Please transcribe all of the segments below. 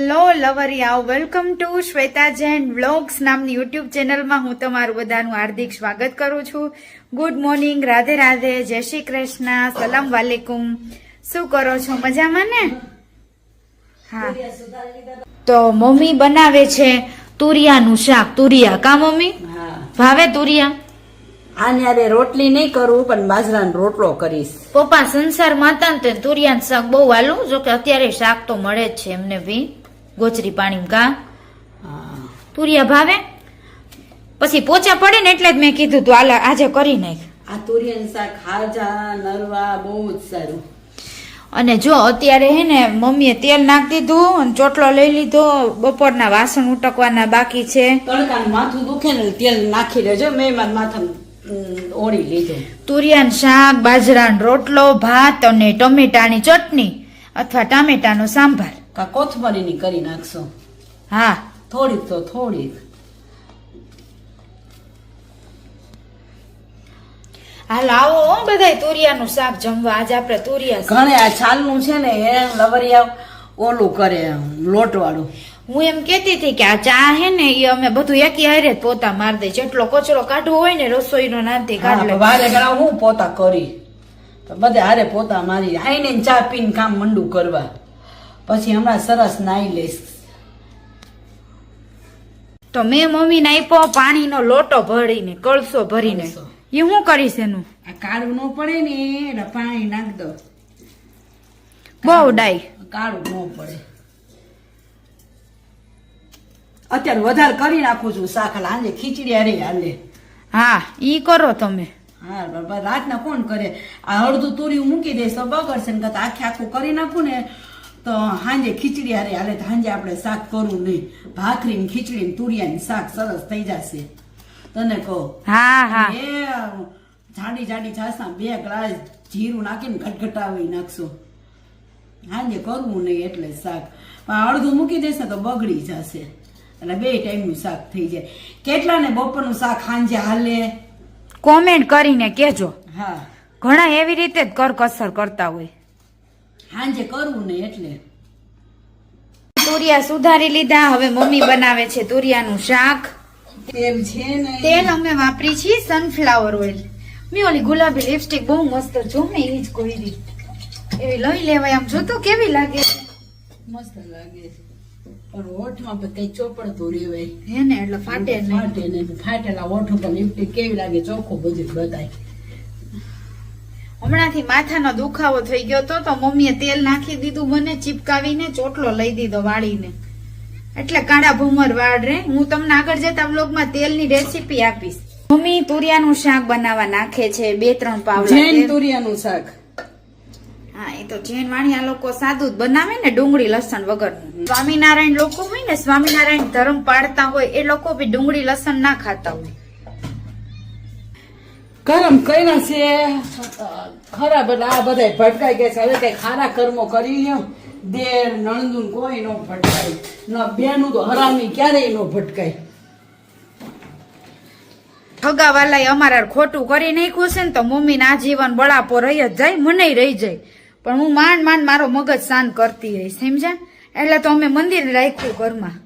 Hello લવરિયાઓ welcome to Shweta Jain vlogs નામની YouTube ચેનલમાં હું તમારું બધાનું હાર્દિક સ્વાગત કરું છું. ગુડ મોર્નિંગ રાધે રાધે જય શ્રી કૃષ્ણ સલામ વાલેકુમ. શું કરો છો? મજામાં ને? હા. તો મમ્મી બનાવે છે તુરિયાનું શાક. તુરિયા કા મમ્મી? ભાવે તુરિયા? આને રોટલી નહીં કરું પણ બાજરાનો રોટલો કરીશ. પપ્પા સંસાર માતા ને તે તુરિયાનું શાક બહુ વાલું જો કે અત્યારે શાક તો મળે જ છે એમને બી. ગોચરી પાણી કા. તુરિયા ભાવે? પછી પોચા પડે ને એટલે જ મેં કીધું તું આલા આજે કરી નાખ. આ તુરિયાનું શાક ખાજા નરવા બહુ જ સારું. અને જો અત્યારે હે ને મમ્મીએ તેલ નાખી દીધું અને ચોટલો લઈ લીધો બપોરના વાસણ ઉટકવાના બાકી છે. તડકાનું માથું દુખે ને તેલ નાખી દેજો મેં મારા માથા ઓળી લીધું. તુરિયાનું શાક બાજરાનો રોટલો ભાત અને ટમેટાની ચટણી અથવા ટામેટાનો સાંભાર. કા કોથમરીની કરી નાખશો? હા. થોડીક તો થોડીક. હાલ આવો હો બધાય તુરિયાનું શાક જમવા. આજે આપણે તુરિયા ઘણે આ છાલનું છે ને એ લવરિયા ઓલું કરે લોટવાળું. હું એમ કેતી હતી કે આ ચા હે ને એ અમે બધું એકી હારે પોતા માર દે જેટલો કચરો કાઢવો હોય ને રસોઈનો નાનથી કાઢ હા, વારે ઘણા હું પોતા કરી. તો બધે હારે પોતા મારી. આઈને ચા પીને કામ મંડું કરવા. પછી હમણાં સરસ નાઈ લઈશ. તો મેં મમ્મીને આપ્યો પાણીનો લોટો ભરીને કળશો ભરીને. એ હું કરીશ એનું? આ કાળું ન પડે ને એટલે પાણી નાખ દો બહુ ડાય. કાળું ન પડે. અત્યારે વધારે કરી નાખું છું શાક હાલે ખીચડી હારે હાલે. હા ઈ કરો તમે. હા બરાબર રાતના કોણ કરે? આ અડધું તુરિયું મૂકી દઈશ તો બગડશે ને આખે આખું કરી નાખું ને તો હાંજે ખીચડી હારે હાલે તો હાંજે આપણે શાક કરવું નહીં. ભાખરી ને ખીચડી ને તુરિયાની શાક સરસ થઈ જશે. તને કહો. હા હા. એ જાડી જાડી છાસના બે ગ્લાસ જીરું નાખીને ઘટઘટાવી નાખશો. હાંજે કરવું નહીં એટલે શાક. પણ અડધું મૂકી દેશે તો બગડી જશે. એટલે બે ટાઈમનું શાક થઈ જાય. કેટલાને બપોરનું શાક હાંજે હાલે? કોમેન્ટ કરીને કેજો હા. ઘણા એવી રીતે જ કરકસર કરતા હોય. હાંજે કરવું નહીં એટલે. તુરિયા સુધારી લીધા હવે મમ્મી બનાવે છે તુરિયાનું શાક. તેલ છે ને. તેલ અમે વાપરી છીએ સનફ્લાવર ઓઇલ મેં ઓલી ગુલાબી લિપસ્ટિક બહુ મસ્ત જો મેં એવી જ કોઈ એવી લઈ લેવાય આમ જોતો કેવી લાગે? મસ્ત લાગે. છે પણ ઓઠમાં પણ કઈ ચોપડતું રેવાય. હે ને એટલે ફાટે ફાટે ને ફાટેલા ઓઠ ઉપર લિપસ્ટિક કેવી લાગે ચોખ્ખું બધું બતાય હમણાંથી માથાનો દુખાવો થઈ ગયો તો તો મમ્મીએ તેલ નાખી દીધું મને ચીપકાવીને ચોટલો લઈ દીધો વાળીને. એટલે કાળા ભૂમર વાળ રે. હું તમને આગળ જતા બ્લોગમાં તેલની રેસીપી આપીશ. મમ્મી તુરિયાનું શાક બનાવવા નાખે છે બે ત્રણ પાવડા જૈન તુરિયાનું શાક. હા એ તો જૈન વાણિયા લોકો સાદું જ બનાવે ને ડુંગળી લસણ વગરનું. સ્વામિનારાયણ લોકો હોય ને સ્વામિનારાયણ ધર્મ પાળતા હોય એ લોકો બી ડુંગળી લસણ ના ખાતા હોય. કર્મ કર્યા છે. ખરાબ એટલે આ બધા ભટકાઈ ગયા છે. હવે કઈ ખારા કર્મો કરી લ્યો. દેર નણંદુન કોઈ નો ભટકાય. ન બેનું તો હરામી ક્યારેય નો ભટકાય. ઠગાવાલાએ અમારા ખોટું કરી નાખ્યું છે ને તો મમ્મી ના જીવન બળાપો રહી જ જાય મને રહી જાય. પણ હું માંડ માંડ મારો મગજ શાંત કરતી રહી, સમજ્યા? એટલે તો અમે મંદિર રાખ્યું ઘરમાં.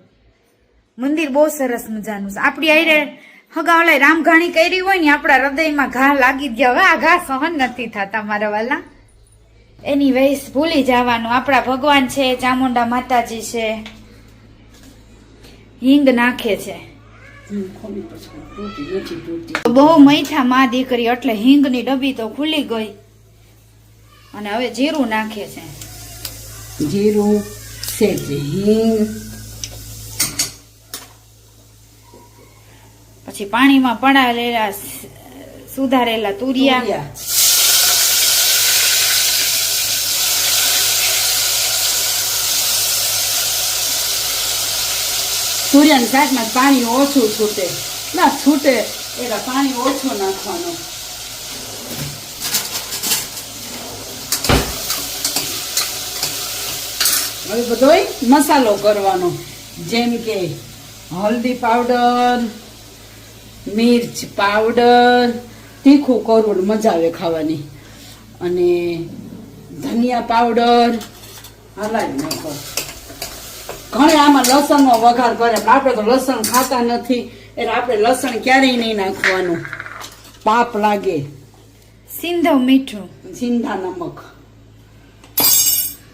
મંદિર બહુ સરસ મજાનું છે. આપણી આઈરે હગાવલાએ રામઘાણી કરી હોય ને આપણા હૃદયમાં ઘા લાગી ગયા હવે આ ઘા સહન નથી થતા મારા વાલા. એની વેસ ભૂલી જવાનું. આપણા ભગવાન છે ચામુંડા માતાજી છે. હિંગ નાખે છે. બહુ મૈઠા માં દીકરી એટલે હિંગની ડબ્બી તો ખુલી ગઈ. અને હવે જીરું નાખે છે. જીરું હિંગ પછી પાણીમાં પડાવેલા સુધારેલા તુરિયા. તુરિયા. તુરિયાના શાકમાં પાણી ઓછું છૂટે. ના, છૂટે એટલે પાણી ઓછું નાખવાનું. હવે બધોય મસાલો કરવાનો. જેમ કે હલ્દી પાવડર મિર્ચ પાવડર તીખું કરવું મજા આવે ખાવાની. અને ધનિયા પાવડર હલાવી નાખો. ઘણે આમાં લસણનો વઘાર કરે પણ આપણે તો લસણ ખાતા નથી. એટલે આપણે લસણ ક્યારેય નહીં નાખવાનું. પાપ લાગે. સિંધવ મીઠું. સિંધા નમક.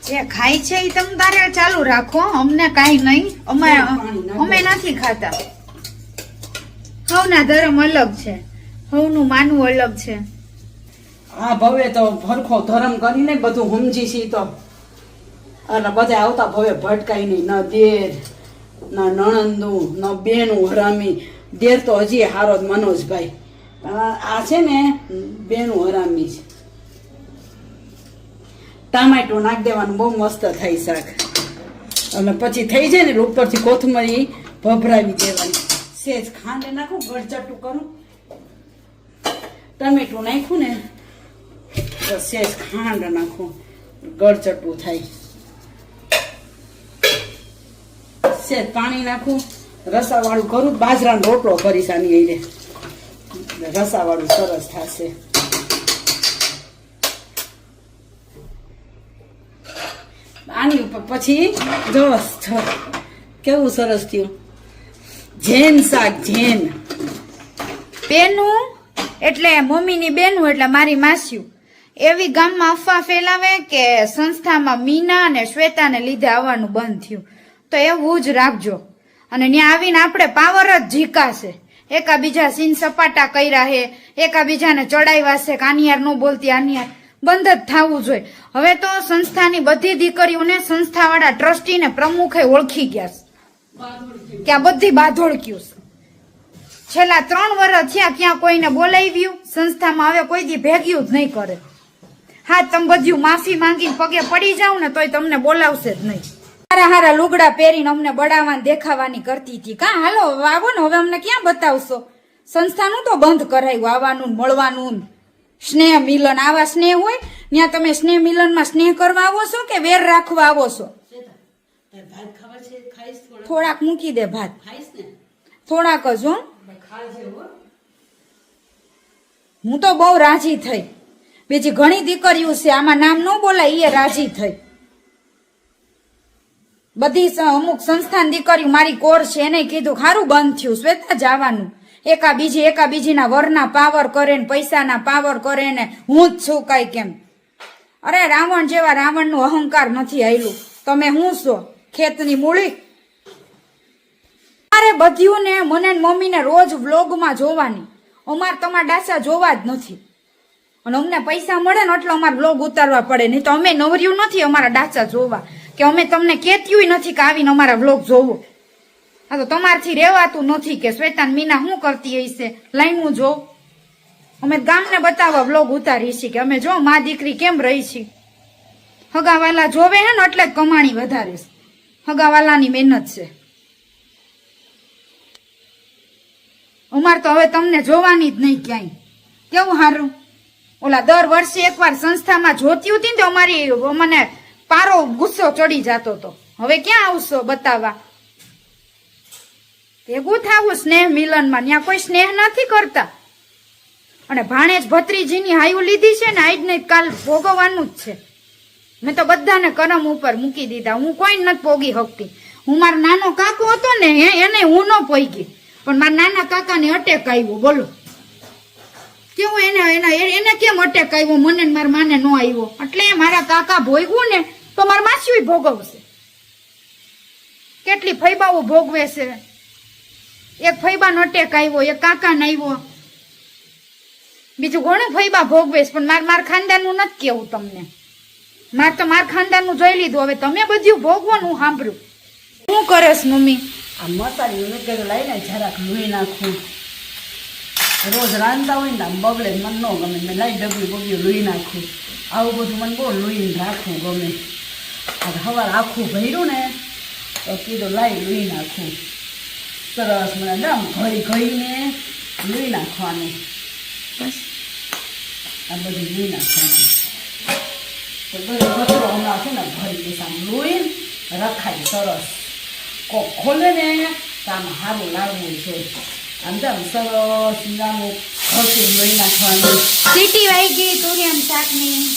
જે ખાય છે એ તમે તારે ચાલુ રાખો અમને કાંઈ નહીં. અમે અમે નથી ખાતા. હવના ધર્મ અલગ છે. હવનું માનવું અલગ છે. આ ભવે તો ભરખો ધર્મ કરીને બધું સમજી છી તો. અને બધા આવતા ભવે ભટકાઈ નહીં. ન દેર, ન નણંદું, ન બેનું હરામી. દેર તો હજી હારો જ મનોજભાઈ. આ છે ને, બેનું હરામી છે. ટામેટું નાખ દેવાનું, બહુ મસ્ત થાય શાક. અને પછી થઈ જાય ને, ઉપરથી કોથમરી ભભરાવી દેવાની. સેજ ખાંડ નાખું ગળચટું કરું. ટમેટું નાખ્યું ને, તો સેજ ખાંડ નાખું. ગળચટું થાય. સેજ પાણી નાખું. રસાવાળું કરું. બાજરાનો રોટલો કરીશ આની હારે. રસાવાળું સરસ થશે. આની ઉપર પછી છ કેવું સરસ થયું? જેન શાક જેન. બેનું એટલે મમ્મીની બેનું, એટલે મારી માસ્યું. એવી ગામમાં અફવા ફેલાવે કે સંસ્થામાં મીના અને શ્વેતાને લીધે આવવાનું બંધ થયું. તો એવું જ રાખજો. અને ત્યાં આવીને આપણે પાવર જ ઝીકાશે. એકાબીજા સીન સપાટા કર્યા હે, એકાબીજાને ચડાવ્યા છે કાનિયાર ન બોલતી આનિયાર બંધ જ થવું જોઈએ. હવે તો સંસ્થાની બધી દીકરીઓને સંસ્થાવાળા ટ્રસ્ટીને પ્રમુખે ઓળખી ગયા છે. કે આ બધી બાધોળક્યું છે. છેલ્લા ત્રણ વર્ષ થયા ક્યાં કોઈને બોલાવ્યું, સંસ્થામાં હવે કોઈ દી ભેગ્યું જ નહીં કરે. હા, તમે બધું માફી માંગીને પગે પડી જાવ ને તોય તમને બોલાવશે જ નહીં. હારા હારા લુગડા પહેરીને અમને બડાવવાની દેખાવાની કરતી હતી. કા, હાલો, આવો ને, હવે અમને ક્યાં બતાવશો? સંસ્થાનું તો બંધ કરાયું, આવવાનું મળવાનું. સ્નેહ મિલન, આવા સ્નેહ હોય ત્યાં તમે સ્નેહ મિલનમાં સ્નેહ કરવા આવો છો કે વેર રાખવા આવો છો ભાત ખાવા છે ખાઈશ થોડા થોડાક. મૂકી દે ભાત. થોડાક જ હું. હું. તો બહુ રાજી થઈ. બીજી ઘણી દીકરીઓ છે આમાં નામ ન બોલાય એ રાજી થઈ. બધી અમુક સંસ્થાન દીકરીઓ મારી કોર છે એને કીધું ખારું બંધ થયું શ્વેતા જવાનું. એકા બીજી એકા બીજીના વરના પાવર કરે ને પૈસાના પાવર કરે ને હું જ છું કઈ કેમ. અરે રાવણ જેવા રાવણનું અહંકાર નથી આવેલું તમે હું છો? ખેતની મૂળી. અરે ને મને મમ્મીને રોજ વ્લોગમાં જોવાની. અમારે તમારા ડાસા જોવા જ નથી. અને અમને પૈસા મળે ને એટલે અમારે વ્લોગ ઉતારવા પડે. નહીં તો અમે નવર્યું નથી અમારા ડાચા જોવા. કે અમે તમને કહેત્યું નથી કે આવીને અમારા વ્લોગ જોવો. હા તો તમારથી રહેવાતું નથી કે શ્વેતાન મીના શું કરતી હશે લાઈનું જો અમે ગામને બતાવવા વ્લોગ ઉતારી છીએ કે અમે જો મા દીકરી કેમ રહી છીએ? હગાવાલા જોવે હે ને એટલે કમાણી વધારે છે. હગાવાલાની મહેનત છે. અમારે તો હવે તમને જોવાની જ નહીં ક્યાંય. કેવું સારું ઓલા દર વર્ષે એકવાર સંસ્થામાં જોતી હતી ને તો અમારી મને પારો ગુસ્સો ચડી જતો હતો હવે ક્યાં આવશો બતાવવા? ભેગું થવું સ્નેહ મિલનમાં ત્યાં કોઈ સ્નેહ નથી કરતા. અને ભાણેજ ભત્રીજીની હાયું લીધી છે ને, આજ ને કાલ ભોગવવાનું જ છે. મેં તો બધાને કરમ ઉપર મૂકી દીધા. હું કોઈ નથી પોગી શકતી. હું મારો નાનો કાકો હતો ને એને હું ન પોગી. પણ મારા નાના કાકાને અટેક આવ્યો, બોલો. કેવું એને એને એને કેમ અટેક આવ્યો? મને મારા માને ન આવ્યો. એટલે મારા કાકા ભોગવું ને, તો મારા માસી ભોગવશે. કેટલી ફૈબાઓ ભોગવે છે. એક ફૈબાનો અટેક આવ્યો, એક કાકાને આવ્યો. બીજું ઘણું ફૈબા ભોગવે છે, પણ માર માર ખાનદાનનું નથી કેવું તમને. માર તો માર ખાનદાનનું જોઈ લીધું. હવે તમે બધું ભોગવાનું હું સાંભળ્યું. શું કરસ મમ્મી? આ મસાલી વગેરે લઈને જરાક લોહી નાખું. રોજ રાંધતા હોય ને આમ બગડે મને ન ગમે. મેં લાઈ ડબલી બગડી લોહી નાખું. આવું બધું મને બહુ લોહીને રાખવું ગમે. હવે સવાર આખું ભર્યું ને તો કીધું લાઈ લોહી નાખું. સરસ મને આમ ઘઈ ઘઈને લોહી નાખવાનું. બસ. આ બધું લોહી નાખવાનું. તો બધું કચરો હમણાં છે ને ભરી દઈશ આમ લોહી રખાય સરસ કોક ખોલે ને તો આમ સારું લાગવું છે આમ તો સરસ નાનું ઘસી લોહી નાખવાનું સીટી વાઈ ગઈ તુરિયામ શાકની?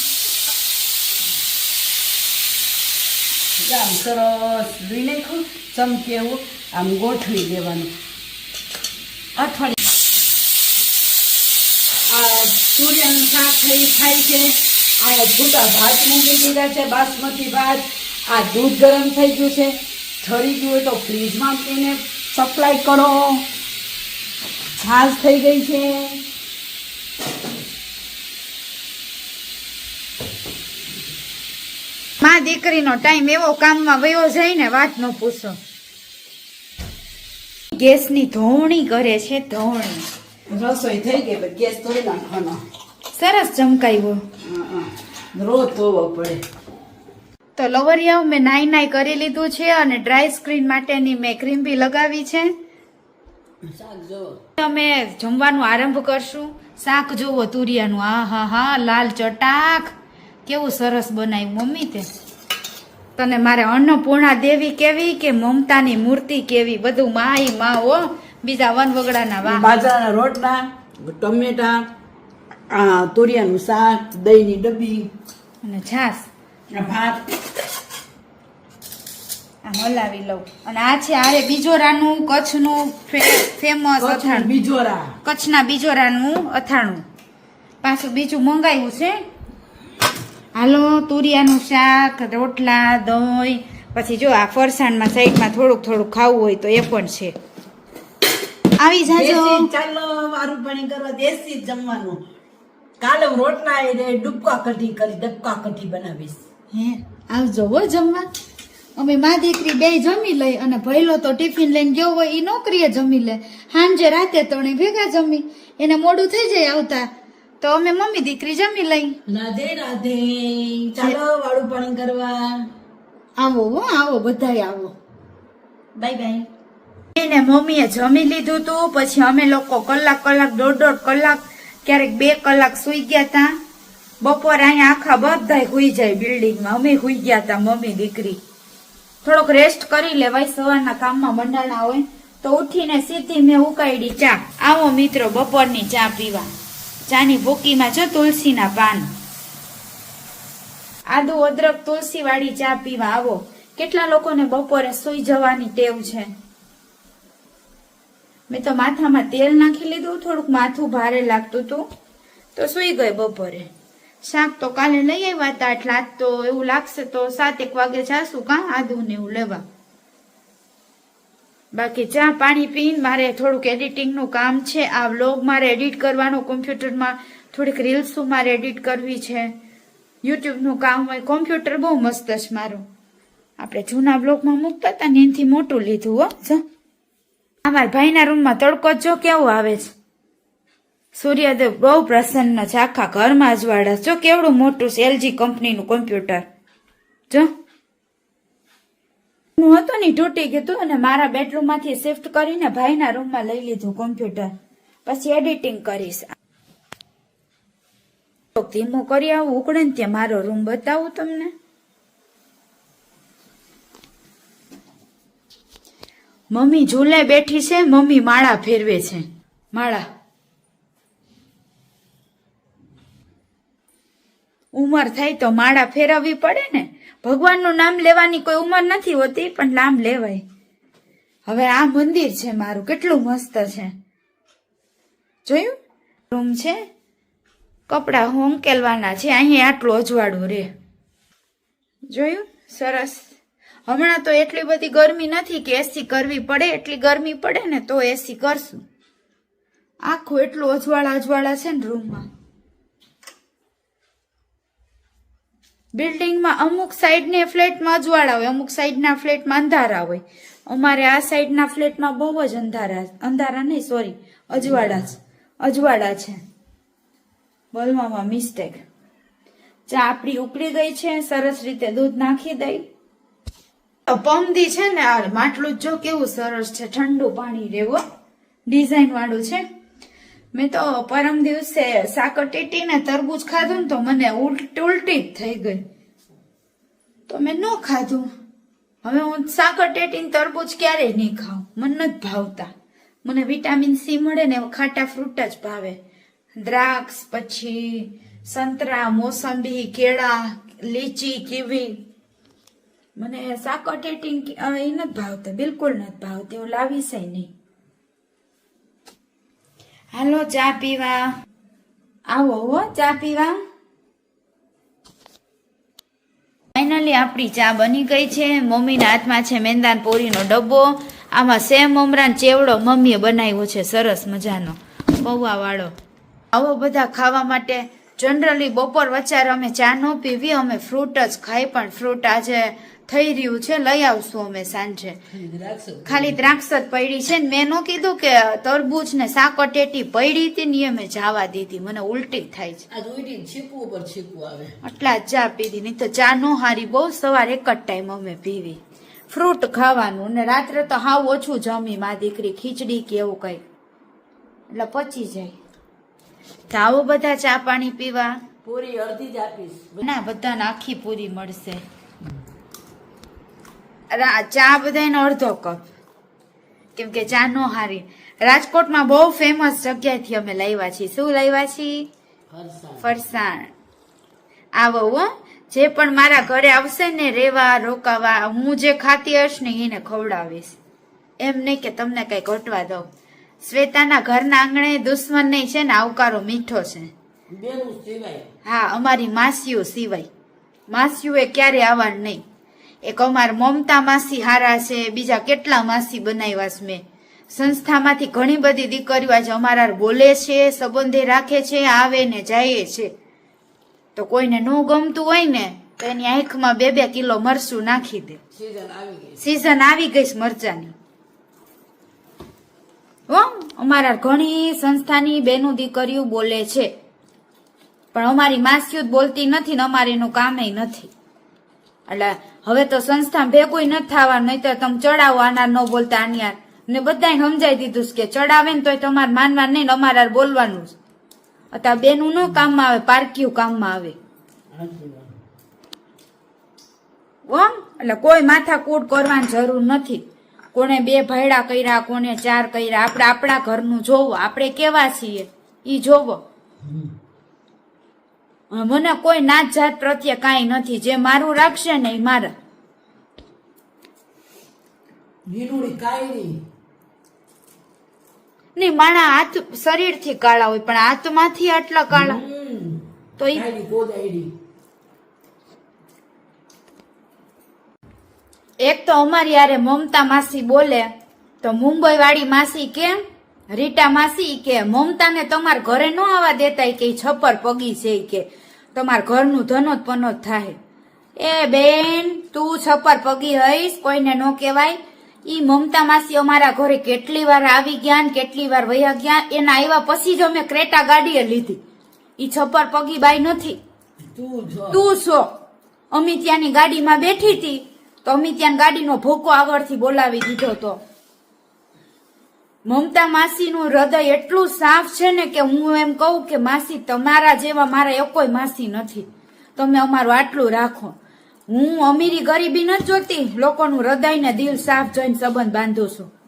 આમ સરસ લોહી નાખ્યું ચમચી એવું આમ ગોઠવી દેવાનું. અઠવાડિયે. આ શાક થઈ થાય છે. આ છૂટા ભાત મૂકી દીધા છે બાસમતી ભાત. આ દૂધ ગરમ થઈ ગયું છે. ઠરી ગયું હોય તો ફ્રીજમાં મૂકીને સપ્લાય કરો. છાશ થઈ ગઈ છે. માં દીકરીનો ટાઈમ એવો કામમાં વયો જાય ને વાત ન પૂછો. ગેસની ધોવણી કરે છે ધોવણી. રસોઈ થઈ ગઈ ગેસ તોડી નાખવાનો. સરસ ચમકાવ્યો. રોજ ધોવો પડે. તો લવરિયાઓ મેં નાઈ નાઈ કરી લીધું છે અને ડ્રાય સ્ક્રીન માટેની મેં ક્રીમ બી લગાવી છે. અમે જમવાનું આરંભ કરશું. શાક જોવો તુરિયાનું. આ હા હા લાલ ચટાક. કેવું સરસ બનાવ્યું મમ્મી તે. તને મારે અન્નપૂર્ણા દેવી કેવી કે મમતાની મૂર્તિ કેવી? બધું માઈ મા હો. બીજા વન વગડાના વાહ બાજરાના રોટલા ટમેટા તુરિયાનું શાક દહીંની ડબ્બી અને છાસ ભાત. હલાવી લઉં. અને આ છે આરે બીજોરાનું કચ્છનું ફેમસ અથાણું. બીજોરા. કચ્છના બીજોરાનું અથાણું. પાછું બીજું મંગાવ્યું છે. હાલો તુરિયાનું શાક રોટલા દહીં. પછી જો આ ફરસાણમાં સાઈડમાં થોડુંક થોડુંક ખાવું હોય તો એ પણ છે. આવી જાજો. ચાલો વારું પાણી કરવા દેશી જમવાનું. કાલે હું રોટલા એ ડુબકા કઢી કરી ડબકા કઢી બનાવીશ. હે આવજો હો જમવા. અમે મા દીકરી બે જમી લઈ અને ભૈલો તો ટિફિન લઈને ગયો હોય એ નોકરીએ જમી લે. સાંજે રાતે ત્રણે ભેગા જમી. એને મોડું થઈ જાય આવતા. તો અમે મમ્મી દીકરી જમી લઈ. રાધે રાધે ચાલો વાળું પાણી કરવા. આવો હો આવો બધાય આવો. Bye bye. એને મમ્મીએ જમી લીધું તું પછી અમે લોકો કલાક કલાક દોઢ દોઢ કલાક ક્યારેક બે કલાક સુઈ ગયા તા. બપોર અહીંયા આખા બધા સુઈ જાય બિલ્ડિંગમાં. અમે સુઈ ગયા તા, મમ્મી, દીકરી. થોડોક રેસ્ટ કરી લેવાય સવારના કામમાં મંડાણા હોય તો ઉઠીને સીધી મેં ઉકાયડી ચા. આવો મિત્રો, બપોરની ચા પીવા. ચાની ભૂકીમાં જો તુલસીના પાન. આદુ અદરક તુલસી વાળી ચા પીવા. આવો. કેટલા લોકોને બપોરે સુઈ જવાની ટેવ છે? મેં તો માથામાં તેલ નાખી લીધું, થોડુંક માથું ભારે લાગતું હતું. તો સુઈ ગઈ બપોરે. શાક તો કાલે લઈ આવ્યા હતા, એટલે આજ તો એવું લાગશે તો સાત એક વાગે જાશું કાં આદુ ને એવું લેવા. બાકી ચા, પાણી પીને, મારે થોડુંક એડિટિંગનું કામ છે. આ વ્લોગ મારે એડિટ કરવાનું, કોમ્પ્યુટરમાં થોડીક રીલ્સો મારે એડિટ કરવી છે. યુટ્યુબનું કામ હોય, કોમ્પ્યુટર બહુ મસ્ત છે મારું. આપણે જૂના બ્લોગમાં મૂકતા હતા ને એનાથી મોટું લીધું, હો અમારા ભાઈના રૂમમાં તડકો જ કેવો આવે છે. સૂર્યદેવ બહુ પ્રસન્ન છે, આખા ઘરમાં અજવાળા. જો કેવડું મોટું છે, એલજી કંપનીનું કોમ્પ્યુટર. જો. હું હતું ને તૂટી ગયું અને મારા બેડરૂમમાંથી શિફ્ટ કરીને ભાઈના રૂમમાં લઈ લીધું કોમ્પ્યુટર. પછી એડિટિંગ કરીશ. ધીમું કરી આવું ઉકળે ને ત્યાં મારો રૂમ બતાવું તમને. મમ્મી ઝૂલે બેઠી છે, મમ્મી માળા ફેરવે છે. માળા. ઉંમર થાય તો માળા ફેરવવી પડે ને? ભગવાનનું નામ લેવાની કોઈ ઉંમર નથી હોતી, પણ નામ લેવાય. હવે આ મંદિર છે મારું, કેટલું મસ્ત છે. જોયું? રૂમ છે. કપડાં હું ઉકેલવાના છે અહીંયા આટલું અજવાળું રે. જોયું? સરસ. હમણાં તો એટલી બધી ગરમી નથી કે એસી કરવી પડે, એટલી ગરમી પડે ને તો એસી કરશું. આખું એટલું અજવાળા અજવાળા છે ને રૂમમાં. બિલ્ડિંગમાં અમુક સાઈડની ફ્લેટમાં અજવાળા હોય, અમુક સાઈડના ફ્લેટમાં અંધારા હોય. અમારે આ સાઈડના ફ્લેટમાં બહુ જ અંધારા અંધારા નહીં, સોરી, અજવાળા જ અજવાળા છે. બોલવામાં મિસ્ટેક ચા આપણી ઉકળી ગઈ છે, સરસ રીતે દૂધ નાખી દઈ. પમદી છે ને આ માટલું જ જો કેવું સરસ છે, ઠંડુ પાણી રેવો ડિઝાઇન વાળું છે. મેં તો પરમ દિવસે સાકર ટીટી ને તરબૂચ ખાધું ને તો મને ઉલટી જ થઈ ગઈ. તો મેં ન ખાધું. હવે હું સાકર ટેટી ને તરબૂચ ક્યારેય નહીં ખાઉં. મને નથી ભાવતા. મને વિટામિન સી મળે ને ખાટા ફ્રૂટ જ ભાવે. દ્રાક્ષ, પછી સંતરા, મોસંબી, કેળા, લીચી, કીવી. મને સાકર ટેટિંગ એ નથી ભાવતા બિલકુલ નથી ભાવતી હું લાવીશ નહીં. હાલો ચા પીવા. આવો હો ચા પીવા. ફાઇનલી આપણી ચા બની ગઈ છે. મમ્મીના હાથમાં છે મેંદાન પોરીનો ડબ્બો. આમાં સેમ મમરાન ચેવડો મમ્મીએ બનાવ્યો છે સરસ મજાનો. પૌવા વાળો આવો બધા ખાવા માટે જનરલી બપોર વચ્ચે અમે ચા ન પીવી અમે ફ્રૂટ જ ખાઈ પણ ફ્રૂટ આજે થઈ રહ્યું છે લઈ આવશું અમે સાંજે. ખાલી દ્રાક્ષ જ પડી છે ને મેં ન કીધું કે તરબૂચ ને સાકટેટી પડી હતી ને એ મેં જાવા દીધી. મને ઉલટી થાય છે. આટલા જ ચા પીધી. નહીં તો ચા નો હારી બહુ સવારે એક જ ટાઈમ અમે પીવી. ફ્રૂટ ખાવાનું ને રાત્રે તો હાવ ઓછું જમી મા દીકરી ખીચડી કે એવું કઈ. એટલે પચી જાય. તો આવો બધા ચા પાણી પીવા. પૂરી અડધી જ આપીશ. ના બધાને આખી પૂરી મળશે. ચા બધાને અડધો કપ. કેમ કે ચા નો હારી. રાજકોટમાં બહુ ફેમસ જગ્યાએથી અમે લાવ્યા છીએ. શું લાવ્યા છીએ? ફરસાણ. ફરસાણ. આવો હો. જે પણ મારા ઘરે આવશે ને રેવા રોકાવા હું જે ખાતી હશ ને એને ખવડાવીશ. એમ નહીં કે તમને કઈ ઘટવા દઉં. શ્વેતાના ઘરના આંગણે દુશ્મન નહીં છે ને આવકારો મીઠો છે. હા અમારી માસીઓ સિવાય. માસીઓ એ ક્યારે આવવાનું નહીં. એક અમાર મમતા માસી હારા છે બીજા કેટલા માસી બનાવ્યા છે મેં. સંસ્થામાંથી ઘણી બધી દીકરીઓ આજે અમારા બોલે છે સંબંધે રાખે છે આવે ને જાય છે. તો કોઈને ન ગમતું હોય ને તો એની આંખમાં બે બે કિલો મરચું નાખી દે. સીઝન આવી ગઈ. સીઝન આવી ગઈ મરચાની. હો અમારા ઘણી સંસ્થાની બેનું દીકરીઓ બોલે છે. પણ અમારી માસીઓ બોલતી નથી ને અમારે એનું કામે નથી. એટલે હવે તો સંસ્થા ભેગું નથી થવાનું નહીં તો તમે ચડાવો આનાર ન બોલતા આનિયાર. ને બધા સમજાઈ દીધું કે ચડાવે ને તોય તમારે માનવાનું નહીં ને અમારે બોલવાનું જ અત્યારે બેનું ન કામમાં આવે પારકીયું કામમાં આવે. હાચી એટલે કોઈ માથા કૂટ કરવાની જરૂર નથી. કોને બે ભાયડા કર્યા કોને ચાર કર્યા. આપણે આપણા ઘરનું જોવો. આપણે કેવા છીએ? ઈ જોવો. મને કોઈ નાત જાત પ્રત્યે કાંઈ નથી. જે મારું રાખશે ને એ મારા. નહીં માણા હાથ શરીરથી કાળા હોય પણ હાથમાંથી આટલા કાળા. તો ઈ કાયરી ગોદાયરી એક તો અમારી યારે મમતા માસી બોલે તો મુંબઈ વાળી માસી કે રીટા માસી કે મમતાને તમારા ઘરે ન આવવા દેતા કે છપ્પર પગી છે કે તમારા ઘરનું ધનોત પનોત થાય. એ બેન તું છપ્પર પગી હઈશ કોઈને ન કહેવાય. ઈ મમતા માસી અમારા ઘરે કેટલી વાર આવી ગયા ને કેટલી વાર વયા ગયા એના આવ્યા પછી જ અમે ક્રેટા ગાડીએ લીધી. ઈ છપ્પર પગી બાઈ નથી. તું તું છો. અમે ત્યાંની ગાડીમાં બેઠી હતી તો અમે ત્યાં ગાડીનો ભોકો આગળથી બોલાવી દીધો તો. મમતા માસીનું હૃદય એટલું સાફ છે ને કે હું એમ કહું કે માસી, તમારા જેવા મારા એકોય માસી નથી. તમે અમારું આટલું રાખો. હું અમીરી ગરીબી નથી જોતી, લોકોનું હૃદય ને દિલ સાફ જોઈને સંબંધ બાંધું છું.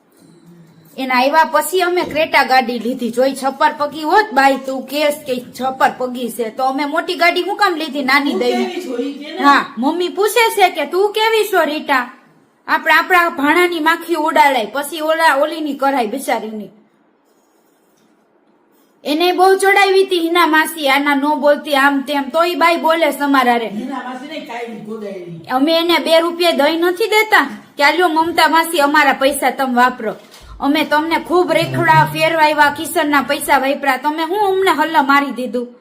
એના આવ્યા પછી અમે ક્રેટા ગાડી લીધી. જોઈ છપ્પર પગી હોત બાઈ તું કેસ કે છપ્પર પગી છે. તો અમે મોટી ગાડી હું કામ લીધી? નાની દઈ? હા મમ્મી પૂછે છે કે તું કેવી છો રીટા? આપણે આપણા ભાણાની માખી ઉડાડાય પછી ઓલા ઓલીની કરાય બિચારીની. એને બહુ ચડાવી હતી હિના માસી આના નો બોલતી આમ તેમ. તોય બાઈ બોલે ગોદાયરી. અમે એને બે રૂપિયા દઈ નથી દેતા. કે આલ્યો મમતા માસી અમારા પૈસા તમે વાપરો. અમે તમને ખૂબ રેખડા ફેરવાવ્યા કિશનના પૈસા વાપરા તમે હું અમને હલ્લા મારી દીધું?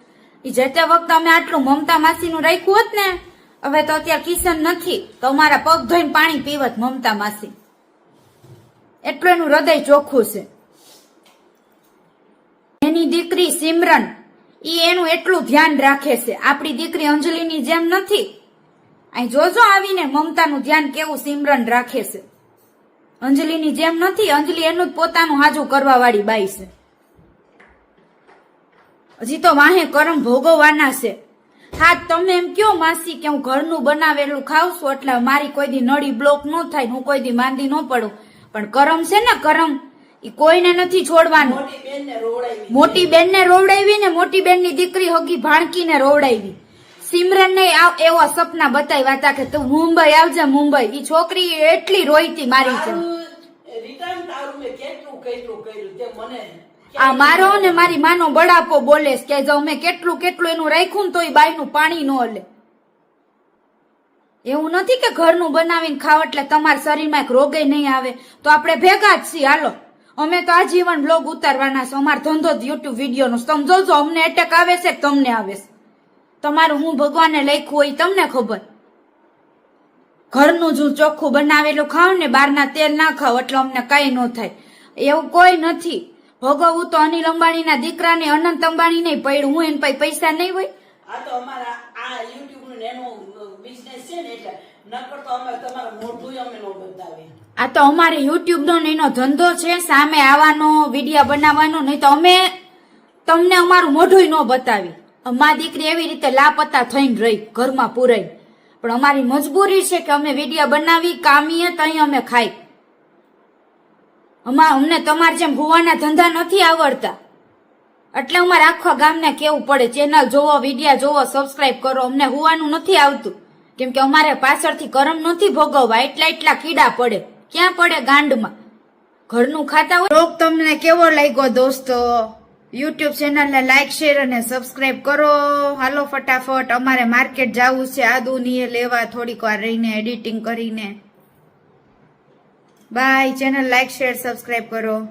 એ જે વખતે અમે આટલું મમતા માસીનું રાખ્યું હોત ને, હવે તો અત્યારે કિશન નથી. તો અમારા પગ ધોઈને પાણી પીવત મમતા માસી. એટલું એનું હૃદય ચોખ્ખું છે. એની દીકરી સિમરન, ઈ એનું એટલું ધ્યાન રાખે છે. આપણી દીકરી અંજલિની જેમ નથી. અહીં જોજો આવીને મમતાનું ધ્યાન કેવું સિમરન રાખે છે. અંજલિની જેમ નથી અંજલિ એનું જ પોતાનું હાજુ કરવા વાળી બાઈ છે. હજી તો વાહે કરમ ભોગવવાના છે. હા તમે એમ કયો માસી કે હું ઘરનું બનાવેલું ખાવ છું એટલે મારી કોઈ દી નળી બ્લોક ન થાય હું કોઈ દી માંદી ન પડું. પણ કરમ છે ને કરમ એ કોઈને નથી છોડવાનું. મોટી બેન ને રોવડાવી બેનને રોવડાવી ને મોટી બેનની દીકરી હગી ભાણકીને રોવડાવી. સિમરન ને એવા સપના બતાવ્યા હતા કે તું મુંબઈ આવજે મુંબઈ. ઈ છોકરી એટલી રોઈતી મારી છે રિટર્ન તારું મેં કેટલું કેટલું કર્યું તે મને આ મારો ને મારી માનો બડાપો બોલે કે જો મેં કેટલું કેટલું એનું રાખ્યું ને તો એ બાઈનું પાણી ન લે એવું નથી કે ઘરનું બનાવીને ખાવ એટલે તમારા શરીરમાં એક રોગે નહીં આવે. તો આપણે ભેગા જ છીએ હાલો. અમે તો આજીવન બ્લોગ ઉતારવાના છે અમારો ધંધો જ યુટ્યુબ વિડીયોનો સમજો જોજો અમને એટેક આવે છે તમને આવે છે? તમારું હું ભગવાને લખ્યું હોય તમને ખબર. ઘરનું જો ચોખ્ખું બનાવેલું ખાવ ને બહારના તેલ ના ખાવ એટલે અમને કઈ ન થાય. એવું કોઈ નથી. ભોગવવું તો અનિલ અંબાણીના દીકરાને અનંત અંબાણી નહીં પડ્યું. હું એના પાસે પૈસા નહીં હોય? આ તો અમારા આ યુટ્યુબનું એનું બિઝનેસ છે ને એટલે નકર તો અમે તમારા મોઢું અમે નો બતાવીએ. આ તો અમારે યુટ્યુબ નો એનો ધંધો છે સામે આવવાનો વીડિયો બનાવવાનો નહીં તો અમે તમને અમારું મોઢું ન બતાવી. અમારી દીકરી એવી રીતે લાપતા થઈને રહી ઘરમાં પુરાઈ. પણ અમારી મજબૂરી છે કે અમે વિડીયા બનાવી, કામીએ તઈ અમે ખાઈ. અમા અમને તમારે જેમ ભુવાના ધંધા નથી આવડતા. એટલે અમારે આખા ગામને કેવું પડે? ચેનલ જોવો, વિડીયા જોવો સબસ્ક્રાઇબ કરો. અમને હુવાનું નથી આવતું. કેમ કે અમારે પાછળથી કરમ નથી ભોગવવા. એટલા એટલા કીડા પડે. ક્યાં પડે ગાંડમાં? ઘરનું ખાતા હોય? રોગ તમને કેવો લાગ્યો દોસ્તો? યુટ્યુબ ચેનલને લાઇક શેર અને સબસ્ક્રાઇબ કરો. હાલો ફટાફટ, અમારે માર્કેટ જવું છે. આદુ ની એ લેવા થોડીક વાર રહીને એડિટિંગ કરીને. Bye channel like share subscribe કરો.